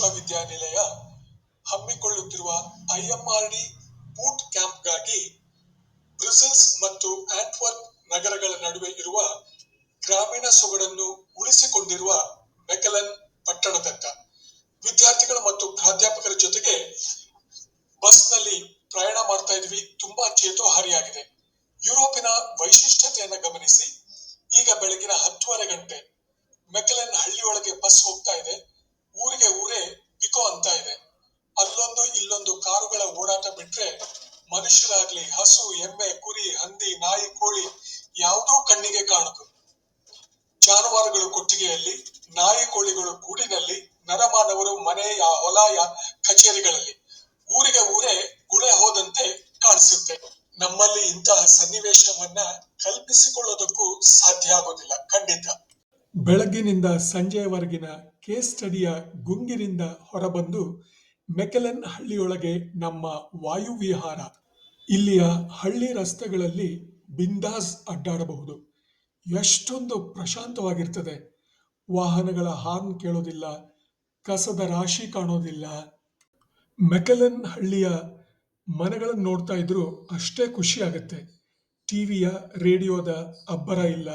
ವಿಶ್ವವಿದ್ಯಾನಿಲಯ ಹಮ್ಮಿಕೊಳ್ಳುತ್ತಿರುವ ಐಎಂಆರ್ಡಿ boot ಕ್ಯಾಂಪ್ಗಾಗಿ Brussels ಮತ್ತು ಆಂಟ್ವರ್ಪ್ ನಗರಗಳ ನಡುವೆ ಇರುವ ಗ್ರಾಮೀಣ ಸೊಗಡನ್ನು ಉಳಿಸಿಕೊಂಡಿರುವ ಮೆಕಲನ್ ಪಟ್ಟಣದತ್ತ ವಿದ್ಯಾರ್ಥಿಗಳು ಮತ್ತು ಪ್ರಾಧ್ಯಾಪಕರ ಜೊತೆಗೆ ಬಸ್ನಲ್ಲಿ ಪ್ರಯಾಣ ಮಾಡ್ತಾ ಇದ್ವಿ. ತುಂಬಾ ಚೇತೋಹಾರಿಯಾಗಿದೆ ಯುರೋಪಿನ ವೈಶಿಷ್ಟ್ಯತೆಯನ್ನು ಗಮನಿಸಿ. ಈಗ ಬೆಳಗಿನ ಹತ್ತುವರೆ ಗಂಟೆ. ಮೆಕಲನ್ ಹಳ್ಳಿಯೊಳಗೆ ಬಸ್ ಹೋಗ್ತಾ ಇದೆ. ಊರಿಗೆ ಊರೇ ಪಿಕೋ ಅಂತ ಇದೆ. ಅಲ್ಲೊಂದು ಇಲ್ಲೊಂದು ಕಾರುಗಳ ಓಡಾಟ ಬಿಟ್ರೆ ಮನುಷ್ಯರಾಗ್ಲಿ, ಹಸು, ಎಮ್ಮೆ, ಕುರಿ, ಹಂದಿ, ನಾಯಿ, ಕೋಳಿ ಯಾವುದೂ ಕಣ್ಣಿಗೆ ಕಾಣದು. ಜಾನುವಾರುಗಳು ಕೊಟ್ಟಿಗೆಯಲ್ಲಿ, ನಾಯಿ ಕೋಳಿಗಳು ಗೂಡಿನಲ್ಲಿ, ನರಮಾನವರು ಮನೆ ಹೊಲ ಕಚೇರಿಗಳಲ್ಲಿ. ಊರಿಗೆ ಊರೇ ಗುಳೆ ಹೋದಂತೆ ಕಾಣಿಸುತ್ತೆ. ನಮ್ಮಲ್ಲಿ ಇಂತಹ ಸನ್ನಿವೇಶವನ್ನ ಕಲ್ಪಿಸಿಕೊಳ್ಳೋದಕ್ಕೂ ಸಾಧ್ಯ ಆಗೋದಿಲ್ಲ, ಖಂಡಿತ. ಬೆಳಗ್ಗಿನಿಂದ ಸಂಜೆಯವರೆಗಿನ ಕೇಸ್ ಸ್ಟಡಿಯ ಗುಂಗಿನಿಂದ ಹೊರಬಂದು ಮೆಕೆಲೆನ್ ಹಳ್ಳಿಯೊಳಗೆ ನಮ್ಮ ವಾಯುವಿಹಾರ. ಇಲ್ಲಿಯ ಹಳ್ಳಿ ರಸ್ತೆಗಳಲ್ಲಿ ಬಿಂದಾಸ್ ಅಡ್ಡಾಡಬಹುದು. ಎಷ್ಟೊಂದು ಪ್ರಶಾಂತವಾಗಿರ್ತದೆ. ವಾಹನಗಳ ಹಾರ್ನ್ ಕೇಳೋದಿಲ್ಲ, ಕಸದ ರಾಶಿ ಕಾಣೋದಿಲ್ಲ. ಮೆಕೆಲೆನ್ ಹಳ್ಳಿಯ ಮನೆಗಳನ್ನು ನೋಡ್ತಾ ಇದ್ರು ಅಷ್ಟೇ ಖುಷಿ ಆಗುತ್ತೆ ಟಿವಿಯ ರೇಡಿಯೋದ ಅಬ್ಬರ ಇಲ್ಲ.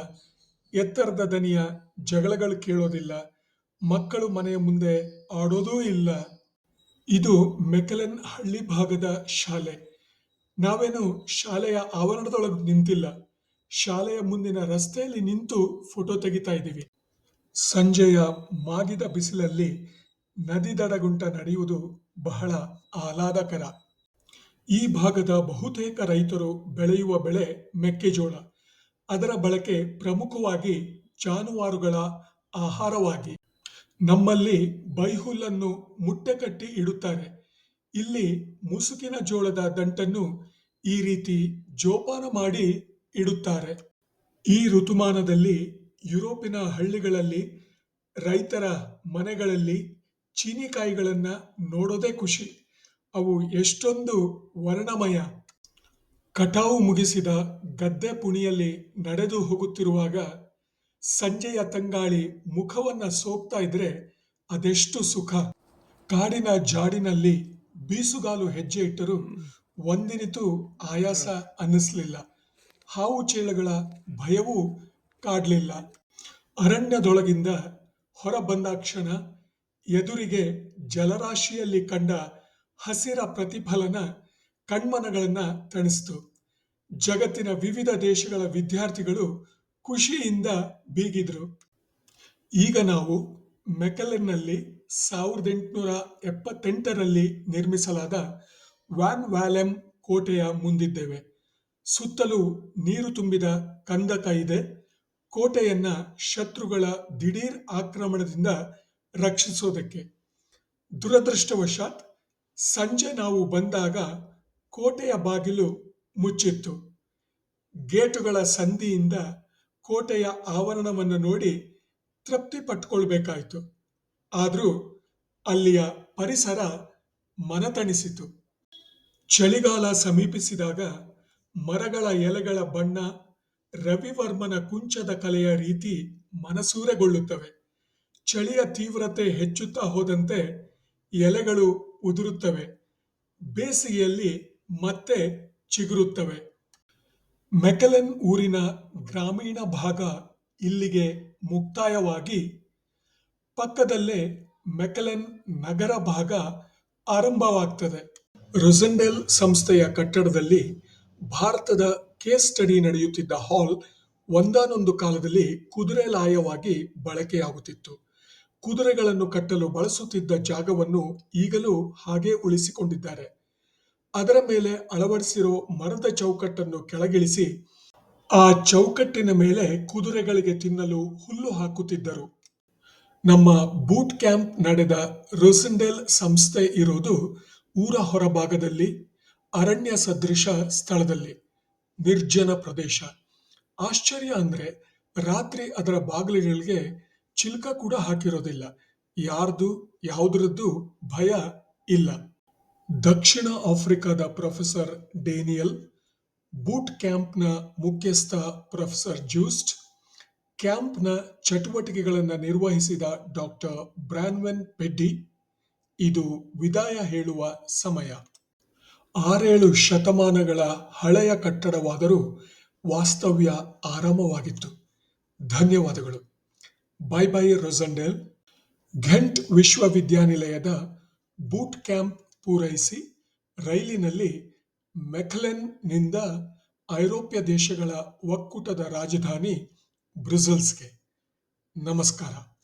ಎತ್ತರದ ದನಿಯ ಜಗಳಗಳು ಕೇಳೋದಿಲ್ಲ. ಮಕ್ಕಳು ಮನೆಯ ಮುಂದೆ ಆಡೋದೂ ಇಲ್ಲ. ಇದು ಮೆಕಲನ್ ಹಳ್ಳಿ ಭಾಗದ ಶಾಲೆ. ನಾವೇನು ಶಾಲೆಯ ಆವರಣದೊಳಗೆ ನಿಂತಿಲ್ಲ. ಶಾಲೆಯ ಮುಂದಿನ ರಸ್ತೆಯಲ್ಲಿ ನಿಂತು ಫೋಟೋ ತೆಗಿತಾ ಇದ್ದೀವಿ. ಸಂಜೆಯ ಮಾಗಿದ ಬಿಸಿಲಲ್ಲಿ ನದಿ ದಡಗುಂಟ ನಡೆಯುವುದು ಬಹಳ ಆಹ್ಲಾದಕರ. ಈ ಭಾಗದ ಬಹುತೇಕ ರೈತರು ಬೆಳೆಯುವ ಬೆಳೆ ಮೆಕ್ಕೆಜೋಳ. ಅದರ ಬಳಕೆ ಪ್ರಮುಖವಾಗಿ ಜಾನುವಾರುಗಳ ಆಹಾರವಾಗಿ. ನಮ್ಮಲ್ಲಿ ಬೈಹುಲ್ಲನ್ನು ಮುಟ್ಟಕಟ್ಟಿ ಇಡುತ್ತಾರೆ. ಇಲ್ಲಿ ಮುಸುಕಿನ ಜೋಳದ ದಂಟನ್ನು ಈ ರೀತಿ ಜೋಪಾನ ಮಾಡಿ ಇಡುತ್ತಾರೆ. ಈ ಋತುಮಾನದಲ್ಲಿ ಯುರೋಪಿನ ಹಳ್ಳಿಗಳಲ್ಲಿ, ರೈತರ ಮನೆಗಳಲ್ಲಿ ಚೀನಿಕಾಯಿಗಳನ್ನು ನೋಡೋದೇ ಖುಷಿ. ಅವು ಎಷ್ಟೊಂದು ವರ್ಣಮಯ. ಕಟಾವು ಮುಗಿಸಿದ ಗದ್ದೆ ಪುಣಿಯಲ್ಲಿ ನಡೆದು ಹೋಗುತ್ತಿರುವಾಗ ಸಂಜೆಯ ತಂಗಾಳಿ ಮುಖವನ್ನ ಸೋಕ್ತಾ ಇದ್ರೆ ಅದೆಷ್ಟು ಸುಖ. ಕಾಡಿನ ಜಾಡಿನಲ್ಲಿ ಬೀಸುಗಾಲು ಹೆಜ್ಜೆ ಇಟ್ಟರೂ ಒಂದಿನಿತು ಆಯಾಸ ಅನ್ನಿಸ್ಲಿಲ್ಲ. ಹಾವು ಚೇಳಗಳ ಭಯವೂ ಕಾಡಲಿಲ್ಲ. ಅರಣ್ಯದೊಳಗಿಂದ ಹೊರ ಬಂದಾಕ್ಷಣ ಎದುರಿಗೆ ಜಲರಾಶಿಯಲ್ಲಿ ಕಂಡ ಹಸಿರ ಪ್ರತಿಫಲನ ಕಣ್ಮನಗಳನ್ನು ತಣಿಸ್ತು. ಜಗತ್ತಿನ ವಿವಿಧ ದೇಶಗಳ ವಿದ್ಯಾರ್ಥಿಗಳು ಖುಷಿಯಿಂದ ಬೀಗಿದ್ರು. ಈಗ ನಾವು ಮೆಕಲೆರ್ನಲ್ಲಿ ಸಾವಿರದ ಎಂಟುನೂರ ಎಪ್ಪತ್ತೆಂಟರಲ್ಲಿ ನಿರ್ಮಿಸಲಾದ ವ್ಯಾನ್ ವ್ಯಾಲೆಮ್ ಕೋಟೆಯ ಮುಂದಿದ್ದೇವೆ. ಸುತ್ತಲೂ ನೀರು ತುಂಬಿದ ಕಂದಕ ಇದೆ. ಕೋಟೆಯನ್ನ ಶತ್ರುಗಳ ದಿಢೀರ್ ಆಕ್ರಮಣದಿಂದ ರಕ್ಷಿಸೋದಕ್ಕೆ. ದುರದೃಷ್ಟವಶಾತ್ ಸಂಜೆ ನಾವು ಬಂದಾಗ ಕೋಟೆಯ ಬಾಗಿಲು ಮುಚ್ಚಿತ್ತು. ಗೇಟುಗಳ ಸಂದಿಯಿಂದ ಕೋಟೆಯ ಆವರಣವನ್ನು ನೋಡಿ ತೃಪ್ತಿ ಪಟ್ಕೊಳ್ಬೇಕಾಯಿತು. ಆದರೂ ಅಲ್ಲಿಯ ಪರಿಸರ ಮನತಣಿಸಿತು. ಚಳಿಗಾಲ ಸಮೀಪಿಸಿದಾಗ ಮರಗಳ ಎಲೆಗಳ ಬಣ್ಣ, ರವಿವರ್ಮನ ಕುಂಚದ ಕಲೆಯ ರೀತಿ ಮನಸೂರೆಗೊಳ್ಳುತ್ತವೆ. ಚಳಿಯ ತೀವ್ರತೆ ಹೆಚ್ಚುತ್ತಾ ಹೋದಂತೆ ಎಲೆಗಳು ಉದುರುತ್ತವೆ. ಬೇಸಿಗೆಯಲ್ಲಿ ಮತ್ತೆ ಚಿಗುರುತ್ತವೆ. ಮೆಕೆಲೆನ್ ಊರಿನ ಗ್ರಾಮೀಣ ಭಾಗ ಇಲ್ಲಿಗೆ ಮುಕ್ತಾಯವಾಗಿ ಪಕ್ಕದಲ್ಲೇ ಮೆಕೆಲೆನ್ ನಗರ ಭಾಗ ಆರಂಭವಾಗ್ತದೆ. ರೊಸೆಂಡೆಲ್ ಸಂಸ್ಥೆಯ ಕಟ್ಟಡದಲ್ಲಿ ಭಾರತದ ಕೇಸ್ ಸ್ಟಡಿ ನಡೆಯುತ್ತಿದ್ದ ಹಾಲ್ ಒಂದಾನೊಂದು ಕಾಲದಲ್ಲಿ ಕುದುರೆ ಲಾಯವಾಗಿ ಬಳಕೆಯಾಗುತ್ತಿತ್ತು. ಕುದುರೆಗಳನ್ನು ಕಟ್ಟಲು ಬಳಸುತ್ತಿದ್ದ ಜಾಗವನ್ನು ಈಗಲೂ ಹಾಗೆ ಉಳಿಸಿಕೊಂಡಿದ್ದಾರೆ. ಅದರ ಮೇಲೆ ಅಳವಡಿಸಿರೋ ಮರದ ಚೌಕಟ್ಟನ್ನು ಕೆಳಗಿಳಿಸಿ ಆ ಚೌಕಟ್ಟಿನ ಮೇಲೆ ಕುದುರೆಗಳಿಗೆ ತಿನ್ನಲು ಹುಲ್ಲು ಹಾಕುತ್ತಿದ್ದರು. ನಮ್ಮ ಬೂಟ್ ಕ್ಯಾಂಪ್ ನಡೆದ ರೋಸಿಂಡೆಲ್ ಸಂಸ್ಥೆ ಇರೋದು ಊರ ಹೊರಭಾಗದಲ್ಲಿ, ಅರಣ್ಯ ಸದೃಶ ಸ್ಥಳದಲ್ಲಿ, ನಿರ್ಜನ ಪ್ರದೇಶ. ಆಶ್ಚರ್ಯ ಅಂದ್ರೆ ರಾತ್ರಿ ಅದರ ಬಾಗಿಲುಗಳಿಗೆ ಚಿಲ್ಕ ಕೂಡ ಹಾಕಿರೋದಿಲ್ಲ. ಯಾರ್ದು, ಯಾವುದ್ರದ್ದು ಭಯ ಇಲ್ಲ. ದಕ್ಷಿಣ ಆಫ್ರಿಕಾದ ಪ್ರೊಫೆಸರ್ ಡೇನಿಯಲ್, ಬೂಟ್ ಕ್ಯಾಂಪ್ನ ಮುಖ್ಯಸ್ಥ ಪ್ರೊಫೆಸರ್ ಜೂಸ್ಟ್ ಕ್ಯಾಂಪ್ನ ಚಟುವಟಿಕೆಗಳನ್ನು ನಿರ್ವಹಿಸಿದ ಡಾಕ್ಟರ್ ಬ್ರಾನ್ವೆನ್ ಪೆಡ್ಡಿ. ಇದು ವಿದಾಯ ಹೇಳುವ ಸಮಯ. ಆರೇಳು ಶತಮಾನಗಳ ಹಳೆಯ ಕಟ್ಟಡವಾದರೂ ವಾಸ್ತವ್ಯ ಆರಾಮವಾಗಿತ್ತು. ಧನ್ಯವಾದಗಳು. Bye bye ರೊಸಂಡೆಲ್. ಘೆಂಟ್ ವಿಶ್ವವಿದ್ಯಾನಿಲಯದ ಬೂಟ್ ಕ್ಯಾಂಪ್ ಪೂರೈಸಿ ರೈಲಿನಲ್ಲಿ ಮೆಕ್ಲೆನ್ನಿಂದ ಐರೋಪ್ಯ ದೇಶಗಳ ಒಕ್ಕೂಟದ ರಾಜಧಾನಿ ಬ್ರುಸೆಲ್ಸ್ಗೆ. ನಮಸ್ಕಾರ.